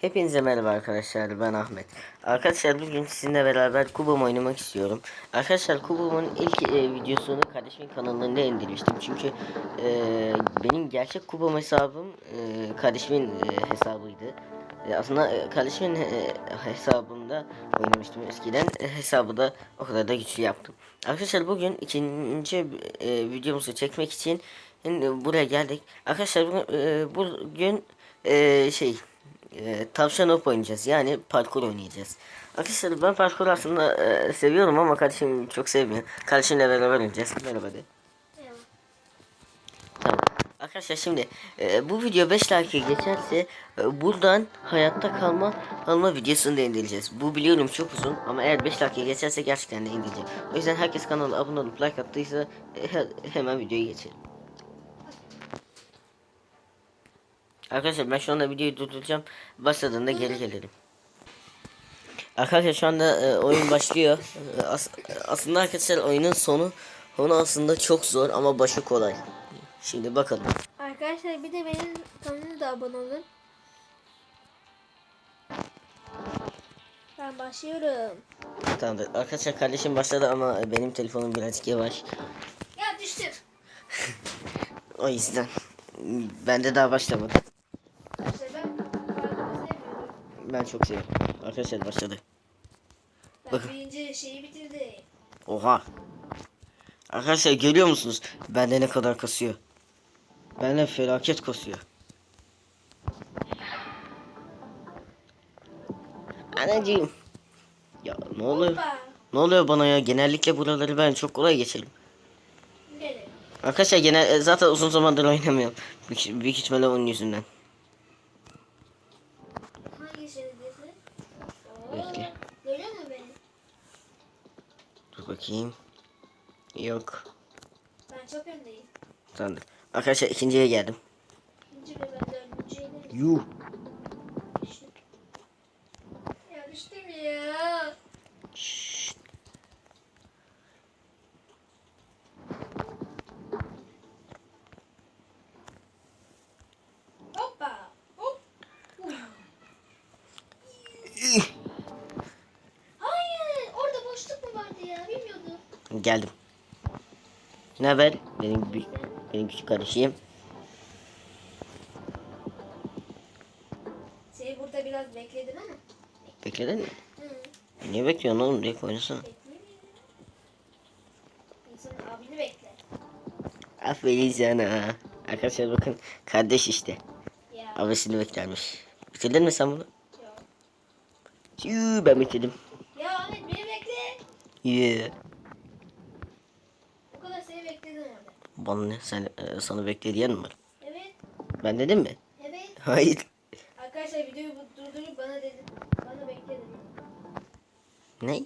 Hepinize merhaba arkadaşlar ben Ahmet. Arkadaşlar bugün sizinle beraber Kubam oynamak istiyorum. Arkadaşlar Kubam'ın ilk e, videosunu kardeşimin kanalında indirmiştim. Çünkü e, benim gerçek Kubam hesabım e, kardeşimin e, hesabıydı. E, aslında e, kardeşimin e, hesabında oynamıştım eskiden. E, hesabı da o kadar da güçlü yaptım. Arkadaşlar bugün ikinci e, videomuzu çekmek için e, buraya geldik. Arkadaşlar bugün, e, bugün e, şey e, tavşan hop oynayacağız. Yani parkur oynayacağız. Arkadaşlar ben parkur aslında e, seviyorum ama kardeşim çok sevmiyor. Kardeşimle beraber oynayacağız. Merhaba de. Tamam. Arkadaşlar şimdi e, bu video 5 like geçerse e, buradan hayatta kalma kalma videosunu da indireceğiz. Bu biliyorum çok uzun ama eğer 5 like geçerse gerçekten de indireceğim. O yüzden herkes kanala abone olup like attıysa e, he- hemen videoyu geçelim. Arkadaşlar ben şu anda videoyu durduracağım. Başladığında geri gelelim. Arkadaşlar şu anda e, oyun başlıyor. E, as- aslında arkadaşlar oyunun sonu sonu aslında çok zor ama başı kolay. Şimdi bakalım. Arkadaşlar bir de benim kanalıma da abone olun. Ben başlıyorum. Tamamdır. Arkadaşlar kardeşim başladı ama benim telefonum birazcık yavaş. Ya düştüm. O yüzden ben de daha başlamadı. Ben çok seviyorum. Arkadaşlar başladı. Ben Bakın. birinci şeyi bitirdim. Oha. Arkadaşlar görüyor musunuz? Bende ne kadar kasıyor. Bende felaket kasıyor. Anacığım. Ya ne oluyor? Hoppa. Ne oluyor bana ya? Genellikle buraları ben çok kolay geçerim. Gelin. Arkadaşlar genel e, zaten uzun zamandır oynamıyorum. Büyük ihtimalle onun yüzünden. Hangi şeridesi? Oo, Bekle. Görüyor musun beni? Dur bakayım. Yok. Ben çok öndeyim. Tamamdır. Arkadaşlar ikinciye geldim. İkinci ve ben dördüncüye Yuh. düştüm. Ya düştüm ya. Şşt. Hoppa. Hop. Hayır. Orada boşluk mu vardı ya? Bilmiyordum. Geldim. Ne haber? Benim benim küçük kardeşim. Seni burada biraz bekledim ama. Bekledin mi? Hı. Niye bekliyorsun oğlum? Direkt oynasana. Bekleyeyim ya. İnsan abini bekle. Aferin sana. Arkadaşlar bakın kardeş işte. Ya. Abisini beklermiş. Bitirdin mi sen bunu? Yok. Yuh ben bitirdim. Ya Ahmet beni bekle. Yuh. O kadar seni bekledim ne? Sen, e, sana bekle diyen mi var? Evet. Ben dedim mi? Evet. Hayır. Arkadaşlar videoyu durdurup bana dedi. Bana bekle. Ne?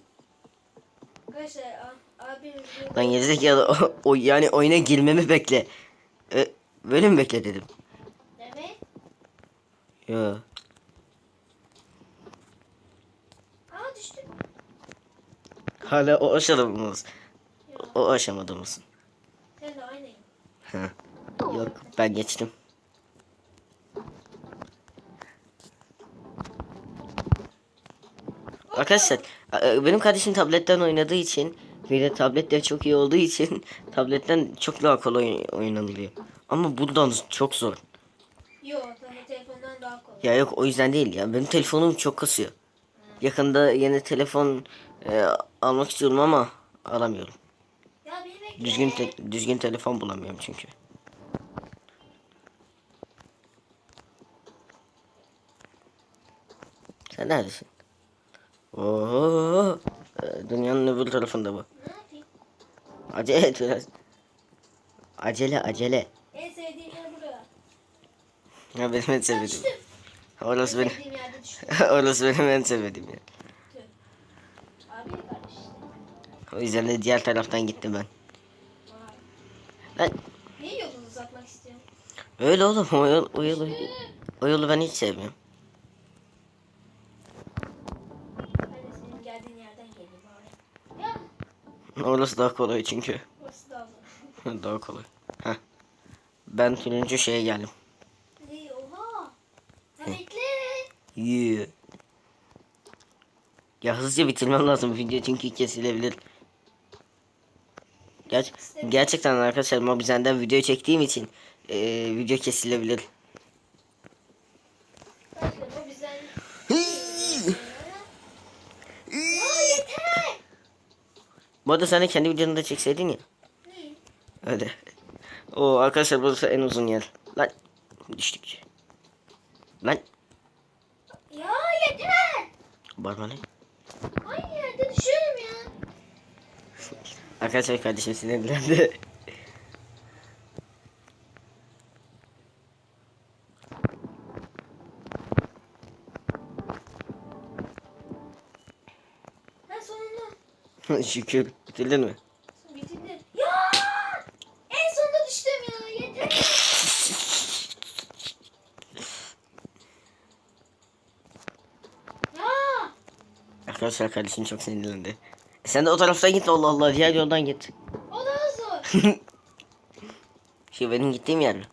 Arkadaşlar a- abim videoyu- Lan gerizekalı o, o yani oyuna girmemi bekle. E, böyle mi bekle dedim. Evet. Yo. Aa düştüm. Hala o? Yok. O aşamada mısın? Sen de aynıyım. Ha. Yok ben geçtim. Arkadaşlar e, benim kardeşim tabletten oynadığı için ve de tabletler çok iyi olduğu için tabletten çok daha kolay oynanılıyor. Ama bundan çok zor. Yok. Telefondan daha kolay. Ya yok o yüzden değil ya. Benim telefonum çok kasıyor. Yakında yeni telefon e, almak istiyorum ama alamıyorum. Düzgün te- düzgün telefon bulamıyorum çünkü. Sen neredesin? Oo, dünyanın öbür tarafında bu. Acele et biraz. Acele acele. En sevdiğim yer burası. Ya benim en sevdiğim. Orası En benim. Orası benim en sevdiğim yer. O yüzden de diğer taraftan gittim ben. Ben Niye yolunu uzatmak istiyorsun? öyle oğlum o, yol, o yolu o yolu ben hiç sevmiyorum. Orası daha kolay çünkü. burası da olur. daha kolay. Heh. Ben turuncu şeye geldim. Ne oha. Ha bekle. Yeah. Ya hızlıca bitirmem lazım video çünkü kesilebilir. Ger gerçekten arkadaşlar Mobizen'den video çektiğim için eee, video kesilebilir. Bu arada sen de kendi videonu da çekseydin ya. Ne? Öyle. O arkadaşlar burası en uzun yer. Lan düştük. Lan Ya yeter. bağırma düşüyorum ya. Arkadaşlar kardeşim sinirlendi. Ha sonunda. Şükür. Bitirdin mi? Bitirdim. Ya! En sonunda düştüm ya. Yeter. Ya! Arkadaşlar kardeşim çok sinirlendi. Sen de o taraftan git Allah Allah diğer yoldan git. O daha zor. Şey benim gittiğim yer mi?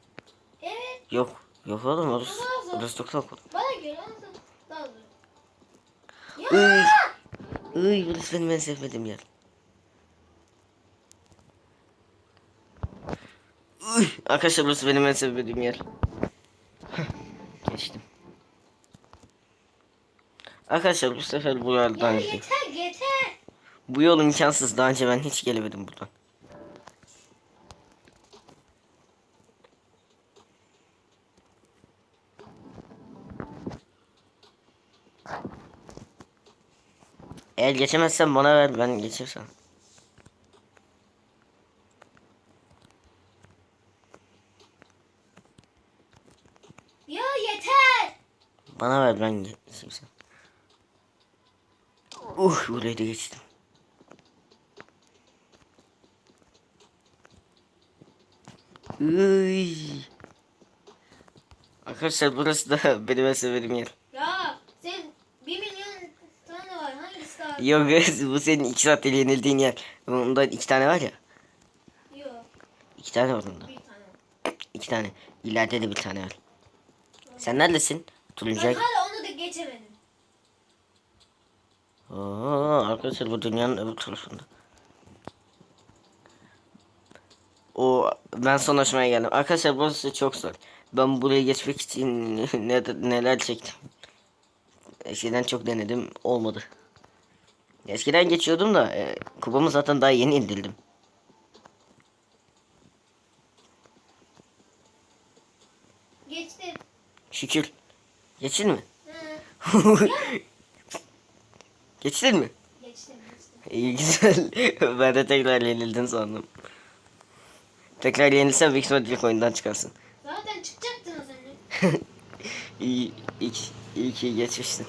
Evet. Yok. Yok oğlum orası, orası çok çok. Bana göre daha zor. Ya! Iy burası benim en sevmediğim yer. Iy. Arkadaşlar burası benim en sevmediğim yer. Geçtim. Arkadaşlar bu sefer bu yoldan gideyim. yeter yeter. Bu yol imkansız. Daha önce ben hiç gelemedim buradan. Eğer geçemezsen bana ver ben geçersem. Ya yeter. Bana ver ben geçeyim sen. Uh burayı da geçtim. Uy. Arkadaşlar burası da benim en sevdiğim yer. Ya sen bir milyon tane var. Hangisi daha? Yok bu senin iki saatte yenildiğin yer. Bundan iki tane var ya. Yok. İki tane var bunda. Bir tane. İki tane. İleride de bir tane var. Sen neredesin? Turuncay. Ben hala onu da geçemedim. Oo, arkadaşlar bu dünyanın öbür tarafında. O ben son aşamaya geldim. Arkadaşlar burası çok zor. Ben buraya geçmek için ne, neler çektim. Eskiden çok denedim olmadı. Eskiden geçiyordum da e, kupamı zaten daha yeni indirdim. Geçtim. Şükür. Geçtin mi? Geçtin mi? Geçtim geçtim. İyi güzel. ben de tekrar yenildin sandım. Tekrar yenilsen büyük ihtimalle ilk oyundan çıkarsın. Zaten çıkacaktın az önce. iyi, iyi, iyi ki geçmişsin.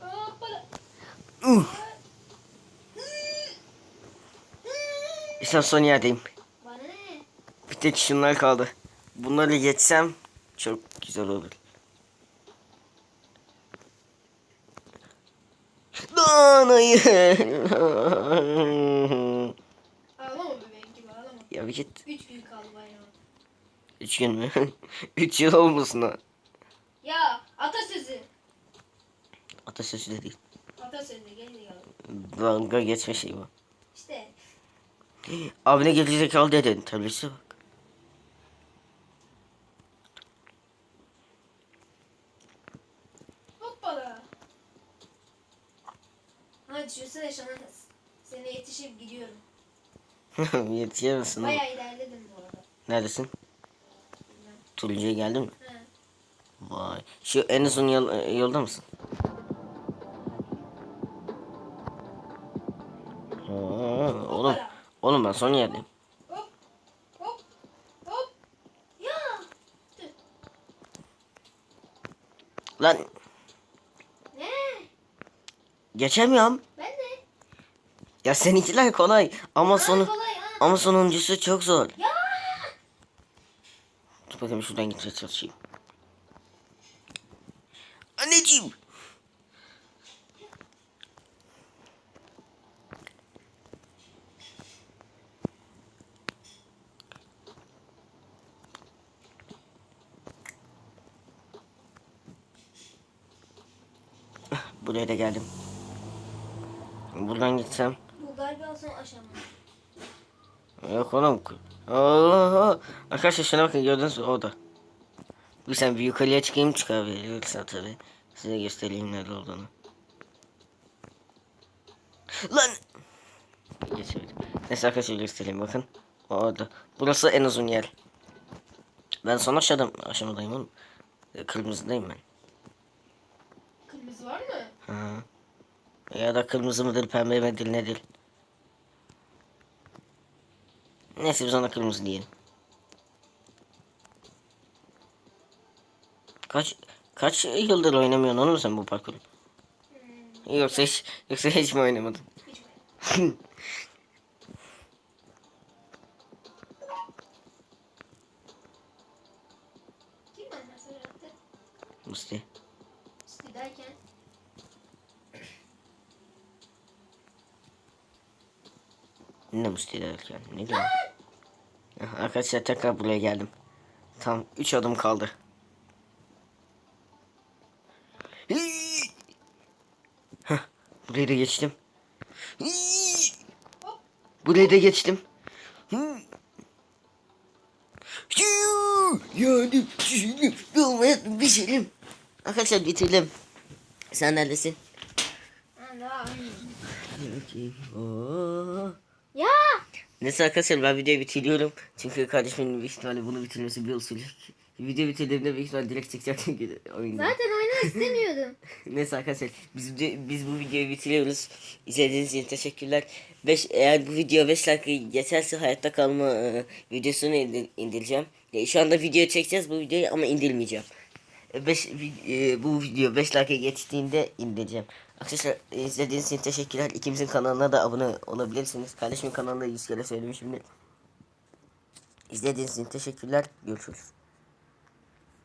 Hoppala. Uh. İşte son yerdeyim. Bir tek şunlar kaldı. Bunları geçsem çok güzel olur. Lan hayır. Ağlama bebeğim gibi ağlama. ya bir git. Üç gün kaldı bayrama. Üç gün mü? Üç yıl olmasın ha. Ya atasözü. Atasözü de değil. Atasözü geldi ya. Dalga geçme şeyi bu. İşte. Abine gerizekalı dedin. Terbiyesize bak. Hoppala. Ha düşünsene şana sene yetişip gidiyorum. Yetişemezsin oğlum. Bayağı ilerledim bu arada. Neredesin? Turuncuya geldin mi? Ha. Vay. Şu en uzun yol, e, yolda mısın? Ha, oğlum, oğlum ben son yerdeyim. Hop. Hop. Hop. Ya. Tüh. Lan Ne? geçemiyorum. Ya seninkiler kolay ama sonu ama sonuncusu çok zor. Ya. Dur bakayım şuradan gitmeye çalışayım. Anneciğim. Buraya da geldim. Buradan gitsem bu galiba son aşama. Yok oğlum. Oo, arkadaşlar şuna bakın gördünüz mü? O da. Bir sen bir yukarıya çıkayım çıkabilirsen tabi. Size göstereyim nerede olduğunu. Lan! Geçemedim. Neyse arkadaşlar göstereyim bakın. O Orada. Burası en uzun yer. Ben son aşağıda, aşamadayım oğlum. E, Kırmızıdayım ben. Kırmızı var mı? Ha. Ya da kırmızı mıdır pembe midir nedir? Neyse biz ona kırmızı diyelim. Kaç kaç yıldır oynamıyorsun oğlum sen bu parkuru? Yoksa hiç, yoksa hiç mi oynamadın? Hiç? Musti. Üstü derken. Ne Musti derken ne diyor? Arkadaşlar tekrar buraya geldim. Tam 3 adım kaldı. Hah, burayı da geçtim. Burayı da geçtim. Yani bir şeyim. Arkadaşlar bitirdim. Sen neredesin? Ya. Neyse arkadaşlar ben videoyu bitiriyorum. Çünkü kardeşimin büyük ihtimalle bunu bitirmesi bir usul. Video bitirdiğimde büyük ihtimalle direkt çıkacak çünkü oyunda. Zaten oynamak istemiyordum. Neyse arkadaşlar biz, video- biz bu videoyu bitiriyoruz. İzlediğiniz için teşekkürler. Beş, eğer bu video 5 dakika geçerse hayatta kalma e, videosunu indir- indireceğim. E, şu anda video çekeceğiz bu videoyu ama indirmeyeceğim. 5 bu video 5 dakika geçtiğinde indireceğim. Arkadaşlar izlediğiniz için teşekkürler. İkimizin kanalına da abone olabilirsiniz. Kardeşimin kanalında 100 kere söylemişimdir. İzlediğiniz için teşekkürler. Görüşürüz.